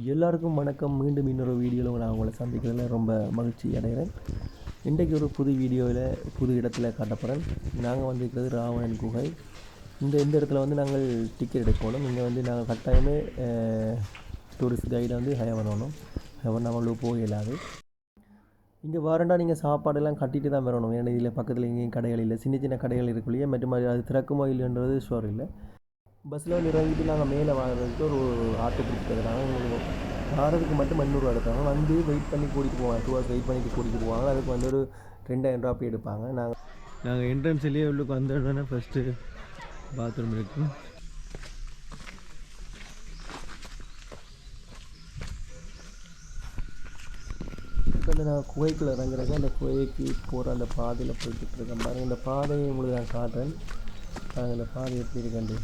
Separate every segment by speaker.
Speaker 1: எல்லாருக்கும் வணக்கம். மீண்டும் இன்னொரு வீடியோவில் நான் உங்களை சந்திக்கிறதுல ரொம்ப மகிழ்ச்சி அடைகிறேன். இன்றைக்கு ஒரு புது வீடியோவில் புது இடத்துல காட்டப்படுறேன் நாங்கள் வந்திருக்கிறது ராவணன் குகை. இந்த இந்த இடத்துல வந்து நாங்கள் டிக்கெட் எடுக்கணும். இங்கே வந்து நாங்கள் கட்டாயமே டூரிஸ்ட் கைடை வந்து ஹையர் பண்ணணும். ஹையர் பண்ணாமல் போக இயலாது இங்கே வரண்டா நீங்கள் சாப்பாடெல்லாம் கட்டிட்டு தான் வரணும். ஏன்னா இதில் பக்கத்தில் எங்கேயும் கடைகள் இல்லை. சின்ன சின்ன கடைகள் இருக்குல்லையே மற்ற அது அது திறக்குமோ இல்லைன்றது ஷோர் இல்லை. பஸ்ஸில் வந்து இறங்கிட்டு நாங்கள் மேலே வாங்குறதுக்கு ஒரு ஆட்டோ பிடிச்சிருக்காங்க எங்களுக்கு வாரதுக்கு மட்டும் முந்நூறுவா எடுப்பாங்க வந்து வெயிட் பண்ணி கூட்டிகிட்டு போவாங்க. டூ ஹவர்ஸ் வெயிட் பண்ணிட்டு கூட்டிகிட்டு போவாங்க. அதுக்கு வந்து ஒரு ரெண்டாயிரம் ரூபா அப்படி எடுப்பாங்க. நாங்கள் நாங்கள் என்ட்ரன்ஸ்லேயே உள்ளுக்கு வந்த உடனே ஃபஸ்ட்டு பாத்ரூம் இருக்குது இப்போ நான் குவைக்குள்ள இறங்குறேங்க அந்த குவைக்கு போகிற அந்த பாதையில் போய்கிட்டு இருக்கேன் பாருங்கள் இந்த பாதையை உங்களுக்கு நான் காட்டுறேன். இந்த பாதை எப்படி இருக்குண்டு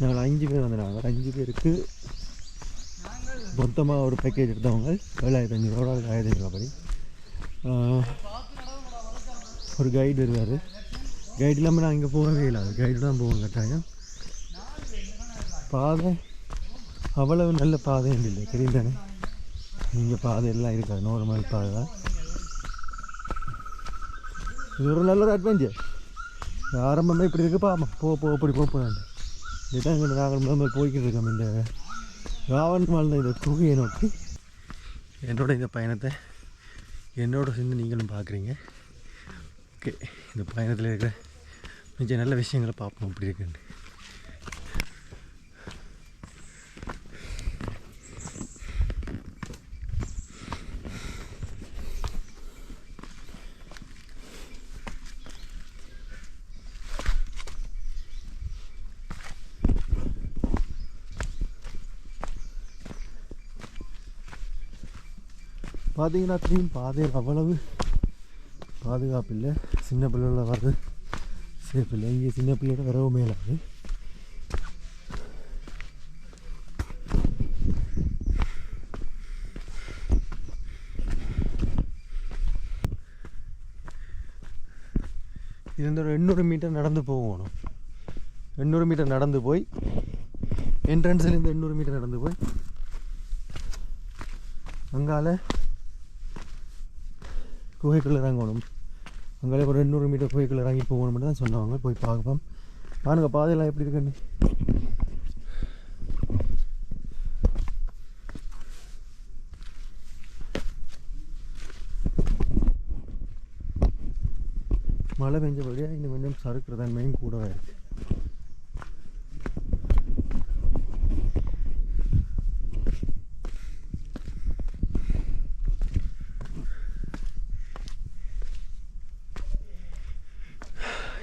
Speaker 1: நாங்கள் அஞ்சு பேர் வந்தாங்க அஞ்சு பேருக்கு மொத்தமாக ஒரு பேக்கேஜ் எடுத்தவங்க. ஏழாயிரத்தி ரூபா ஆயிரத்தி அஞ்சூறுவா படி ஒரு கைடு வருவார். கைடு இல்லாமல் நான் இங்கே போகவே இல்லை. கைடு தான் போவோம் கட்டாயம். பாதை அவ்வளவு நல்ல பாதையும் இல்லை தெரியுதானே இங்கே பாதை எல்லாம் இருக்காது. நார்மல் பாதை தான். இது ஒரு நல்ல ஒரு அட்வென்ச்சர் ஆரம்பமே இப்படி இருக்கு பாமா போ போ அப்படி போக போகிறாங்க இதுதான் இங்கே நாங்கள் முதல் போய்கிட்டு இருக்கோம். இந்த ராவன் வாழ்ந்த இந்த குகையை நோக்கி. என்னோட இந்த பயணத்தை என்னோட சேர்ந்து நீங்களும் பார்க்குறீங்க. ஓகே இந்த பயணத்தில் இருக்கிற கொஞ்சம் நல்ல விஷயங்களை பார்ப்போம். அப்படி இருக்குன்னு. பார்த்தீங்கன்னா திரும்பி பாதையில் அவ்வளவு பாதுகாப்பு இல்லை. சின்ன பிள்ளைகள வர்றது சேஃப் இல்லை. இங்கே சின்ன பிள்ளையோட வரவும் மேலாது இது வந்து ஒரு எண்ணூறு மீட்டர் நடந்து போகணும். எண்ணூறு மீட்டர் நடந்து போய் என்ட்ரன்ஸ்லேருந்து எண்ணூறு மீட்டர் நடந்து போய் அங்கால குகைக்குள்ளே இறங்கணும். அங்கே ஒரு எண்ணூறு மீட்டர் குகைக்குள்ளே இறங்கி போகணும்னு தான் சொன்னாங்க. போய் பார்ப்போம். பாருங்க பாதையெல்லாம் எப்படி இருக்குன்னு. மழை பெஞ்சபடியாக இன்னும் கொஞ்சம் சறுக்குற தன்மையும் கூடவே இருக்குது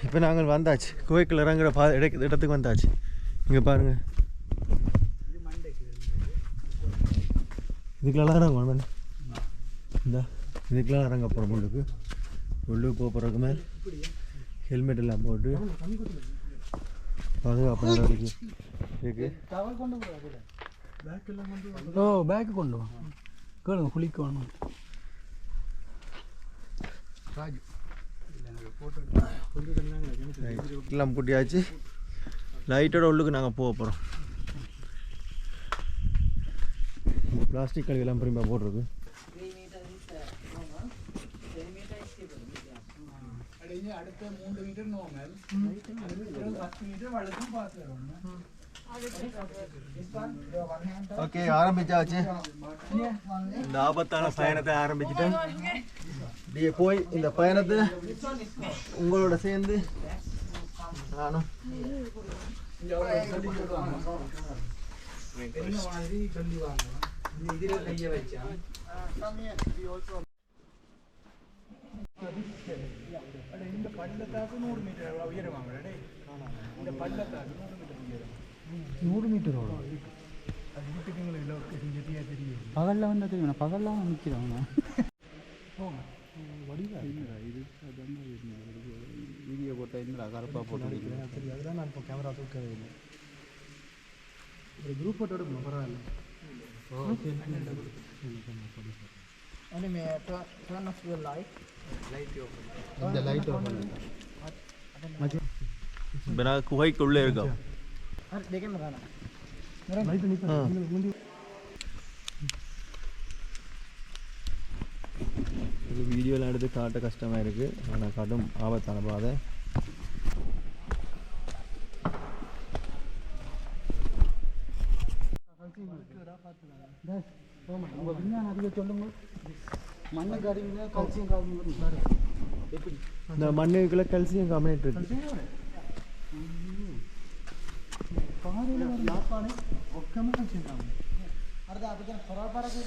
Speaker 1: இப்போ நாங்கள் வந்தாச்சு. குவைக்குள்ள இறங்குற பா இடத்துக்கு வந்தாச்சு. இங்கே பாருங்கள் இதுக்கெல்லாம் இறங்க மேடம் இந்த இதுக்கெல்லாம் இறங்க போகிறோம் உள்ளுக்கு. உள்ளுக்கு போக போகிறதுக்கு மேல் ஹெல்மெட் எல்லாம் போட்டு பாதுகாப்பு நடவடிக்கை இருக்கு.
Speaker 2: ஓ பேக்கு கொண்டு வா. கேளுங்க குளிக்கணும் ராஜு
Speaker 1: எல்லாம் பூட்டியாச்சு. லைட்டோட உள்ளுக்கு நாங்கள் போக போகிறோம் பிளாஸ்டிக் கழிவெல்லாம் திரும்ப போட்டிருக்கு.
Speaker 2: அடுத்த மூன்று மீட்டர் நோமல். பத்து மீட்டர் வழக்கம் பார்த்து
Speaker 1: ஓகே ஆரம்பிச்சாச்சு. இந்த ஆபத்தான பயணத்தை ஆரம்பிச்சிட்டேன் இப்படியே போய் இந்த பயணத்தை உங்களோட சேர்ந்து நானும்
Speaker 2: இந்த பள்ளத்தாக்கு நூறு மீட்டர் உயரமாங்க இந்த பள்ளத்தாக்கு நூறு மீட்டர் உயரம்.
Speaker 3: நூறு
Speaker 2: மீட்டர் ஓடும் பகலில் வந்தால் தெரியும் நான்
Speaker 3: பகலில் வந்து நிற்கிறேன் வீடியோ போட்ட இந்த கருப்பாக போட்டு
Speaker 2: சரி அதுதான் நான் இப்போ கேமரா தூக்கவே இல்லை ஒரு குரூப் ஃபோட்டோ எடுக்கணும் பரவாயில்ல anyway turn, turn off your light
Speaker 3: light open இந்த
Speaker 1: லைட் ஓபன் குகைக்குள்ளே இருக்கோம்
Speaker 2: अरे देखे ना गाना
Speaker 1: இது வீடியோவில் எடுத்து காட்ட கஷ்டமாக இருக்குது ஆனால் கடும் ஆபத்தான பாதை
Speaker 3: உங்கள் விஞ்ஞான அதிக சொல்லுங்க மண்ணு காரிங்க கல்சியம் காரிங்க எப்படி
Speaker 1: இந்த மண்ணுக்குள்ளே கல்சியம் காம்பினேட் இருக்கு
Speaker 3: వ్యాపారం ఒక్కమే
Speaker 2: వచ్చిందాము అర్థం అర్థం పొరపాటు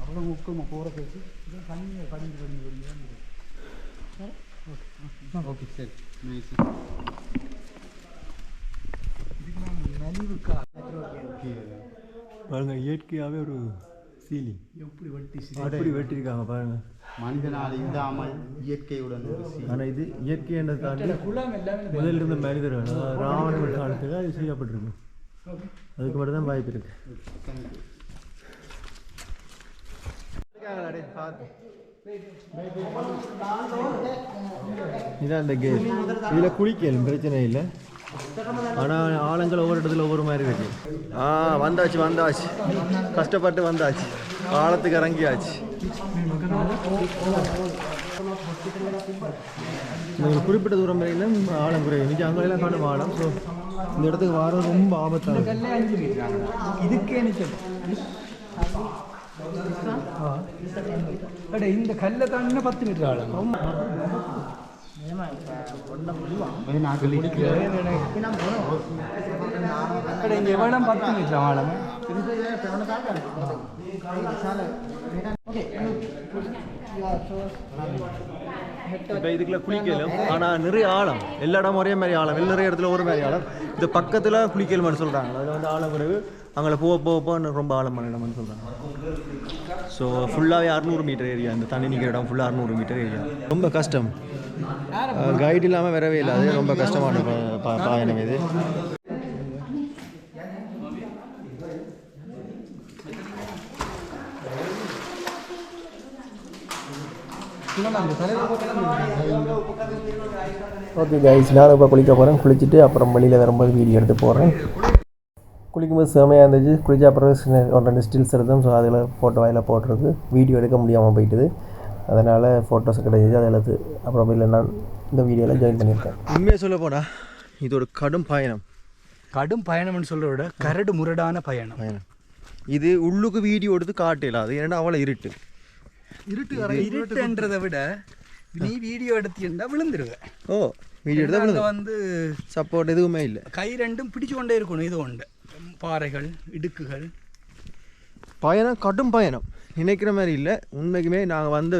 Speaker 3: அவ்வளோ முக்கியமா போகிற பேசி பண்ணி பண்ணி கொடுங்க ஓகே சரி நைஸ்
Speaker 2: நலிவுக்கா
Speaker 1: பாருங்கள் இயற்கையாகவே ஒரு சீலிங்
Speaker 2: எப்படி வெட்டி
Speaker 1: எப்படி வெட்டியிருக்காங்க பாருங்கள்
Speaker 3: மனிதனால் இல்லாமல் இயற்கையுடன் ஒரு சீ
Speaker 1: ஆனால் இது இயற்கைன்றதை தாண்டி
Speaker 2: குலாம் எல்லாமே
Speaker 1: முதல்ல இருந்த மனிதர்கள் ராவணன் காலத்தில் அது செய்யப்பட்டிருக்கு. அதுக்கு மட்டும் தான் வாய்ப்பு இருக்கு. இதான் இந்த கேம் இதில் குளிக்கலும் பிரச்சனை இல்லை. ஆனால் ஆழங்கள் ஒவ்வொரு இடத்துல ஒவ்வொரு மாதிரி இருக்கு. ஆ வந்தாச்சு வந்தாச்சு. கஷ்டப்பட்டு வந்தாச்சு. ஆழத்துக்கு இறங்கியாச்சு. ஒரு குறிப்பிட்ட தூரம் வரையிலும் ஆழம் குறைவு இன்னைக்கு அங்கெல்லாம் காணும் ஆழம். ஸோ இந்த இடத்துக்கு வர ரொம்ப
Speaker 2: ஆபத்தாக இதுக்கே நிச்சயம் இந்த கல்லை தாண்டினா பத்து மீட்டர் ஆழம். அட இங்க எவ்வளோ பத்து மீட்டர் ஆழம்?
Speaker 1: இப்போ இதுக்குள்ள குளிக்கலும் ஆனால் நிறைய ஆழம். எல்லா இடமும் ஒரே மாதிரி ஆழம். எல்லா நிறைய இடத்துல ஒரு மாதிரி ஆழம். இந்த பக்கத்தில் குளிக்கலும்னு சொல்கிறாங்க அதில் வந்து ஆழம் குறைவு அங்கே போக போக போக ரொம்ப ஆழமான இடம்னு சொல்கிறாங்க ஸோ ஃபுல்லாகவே அறுநூறு மீட்டர் ஏரியா இந்த தண்ணி நிற்கிற இடம் ஃபுல்லாக அறுநூறு மீட்டர் ஏரியா ரொம்ப கஷ்டம். கைடு இல்லாமல் வரவே இல்லை. அது ரொம்ப கஷ்டமான பயணம் இது. ஓகே கைஸ் நான் இப்போ குளிக்க போகிறேன் குளிச்சுட்டு அப்புறம் வெளியில் வரும்போது வீடியோ எடுத்து போடுறேன். குளிக்கும்போது செமையாக இருந்துச்சு. குளிச்ச அப்புறம் ஒரு ரெண்டு ஸ்டில்ஸ் எடுத்தோம். ஸோ அதில் ஃபோட்டோ வாயில் போட்டிருக்கு. வீடியோ எடுக்க முடியாமல் போயிட்டுது. அதனால் ஃபோட்டோஸ் கிடைச்சிச்சு அதை எடுத்து அப்புறம் இல்லை நான் இந்த வீடியோவில் ஜாயின் பண்ணியிருக்கேன். உண்மையாக சொல்ல போனால் இது ஒரு கடும் பயணம்.
Speaker 2: கடும் பயணம்னு சொல்ற விட கரடு முரடான பயணம்.
Speaker 1: பயணம். இது உள்ளுக்கு வீடியோ எடுத்து காட்டல. அது ஏன்னா அவ்வளோ இருட்டு.
Speaker 2: இருட்டு இருட்டுன்றதை விட நீ வீடியோ எடுத்தீங்கன்னா விழுந்துருவேன்
Speaker 1: ஓ வீடியோ எடுத்தால்
Speaker 2: அங்க வந்து
Speaker 1: சப்போர்ட் எதுவுமே இல்லை.
Speaker 2: கை ரெண்டும் பிடிச்சு கொண்டே இருக்கணும் இது உண்டு பாறைகள் இடுக்குகள்.
Speaker 1: பயணம் கடும் பயணம். நினைக்கிற மாதிரி இல்லை. உண்மைக்குமே நாங்கள் வந்த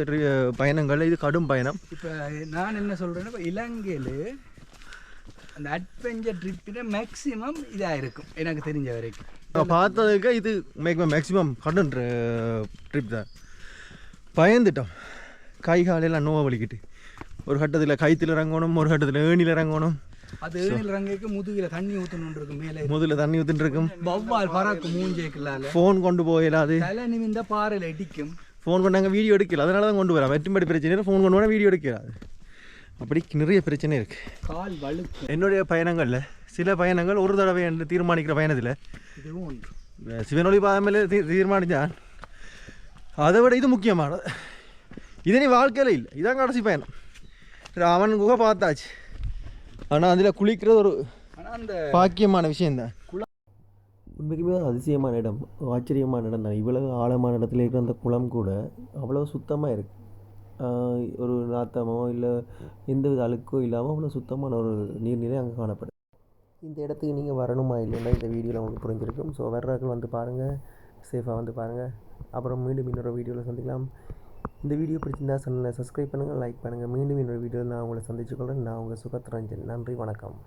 Speaker 1: பயணங்கள்ல இது கடும் பயணம்.
Speaker 2: இப்போ நான் என்ன சொல்கிறேன்னா இப்போ இலங்கையில் அந்த அட்வென்ச்சர் ட்ரிப்பில் மேக்ஸிமம் இதாக இருக்கும் எனக்கு தெரிஞ்ச வரைக்கும்.
Speaker 1: பார்த்ததுக்கு இது மேக்ஸிமம் மேக்ஸிமம் கடும் ட்ரிப் தான். பயந்துட்டோம். கை காலையெல்லாம் நோவை வலிக்கிட்டு. ஒரு கட்டத்தில் கைத்தில் இறங்கணும் ஒரு கட்டத்தில் ஏணியில் இறங்கணும்.
Speaker 2: அது ஏழில் ரங்கைக்கு முதுகில் தண்ணி ஊற்றணுன்னு இருக்கும் மேலே.
Speaker 1: முதல்ல தண்ணி ஊற்றிட்டு இருக்கும்
Speaker 2: வவ்வால் பறக்கும் மூஞ்சேக்கலால
Speaker 1: ஃபோன் கொண்டு போயிடாது
Speaker 2: தலை நிமிந்த பாறையில் இடிக்கும்.
Speaker 1: ஃபோன் கொண்டாங்க வீடியோ எடுக்கல. அதனால தான் கொண்டு வரேன் வெட்டும்படி பிரச்சனை ஃபோன் கொண்டு போனால் வீடியோ எடுக்கிறாது அப்படி நிறைய பிரச்சனை இருக்குது
Speaker 2: கால் வழுக்கும்.
Speaker 1: என்னுடைய பயணங்களில் சில பயணங்கள் ஒரு தடவை என்று தீர்மானிக்கிற பயணத்தில் பாதமில் தீ தீர்மானித்தான் அதை விட இது முக்கியமானது. இது நீ வாழ்க்கையில் இல்லை. இதான் கடைசி பயணம். ராமன் குகை பார்த்தாச்சு. ஆனால் அதில் குளிக்கிறது ஒரு
Speaker 2: அந்த
Speaker 1: பாக்கியமான விஷயந்தான் உண்மைக்குமே அது அதிசயமான இடம். ஆச்சரியமான இடம் தான். இவ்வளவு ஆழமான இடத்துல இருக்கிற அந்த குளம் கூட அவ்வளோ சுத்தமாக இருக்கு. ஆஹ் ஒரு நாத்தமோ இல்லை எந்த வித அழுக்கோ இல்லாமல் அவ்வளோ சுத்தமான ஒரு நீர்நிலை அங்கே காணப்படுது. இந்த இடத்துக்கு நீங்கள் வரணுமா இல்லைன்னா இந்த வீடியோவில் உங்களுக்கு புரிஞ்சிருக்கும். ஸோ வர்றாக்கள் வந்து பாருங்கள் சேஃபாக வந்து பாருங்கள் அப்புறம் மீண்டும் இன்னொரு வீடியோவில் சந்திக்கலாம். இந்த வீடியோ பிடிச்சிருந்தா சேனலை சப்ஸ்கிரைப் பண்ணுங்கள் லைக் பண்ணுங்கள் மீண்டும் இன்னொரு வீடியோவில் நான் உங்களை சந்திச்சுக்கொள்கிறேன் நான் உங்கள் சுகத் ரஞ்சன். நன்றி வணக்கம்.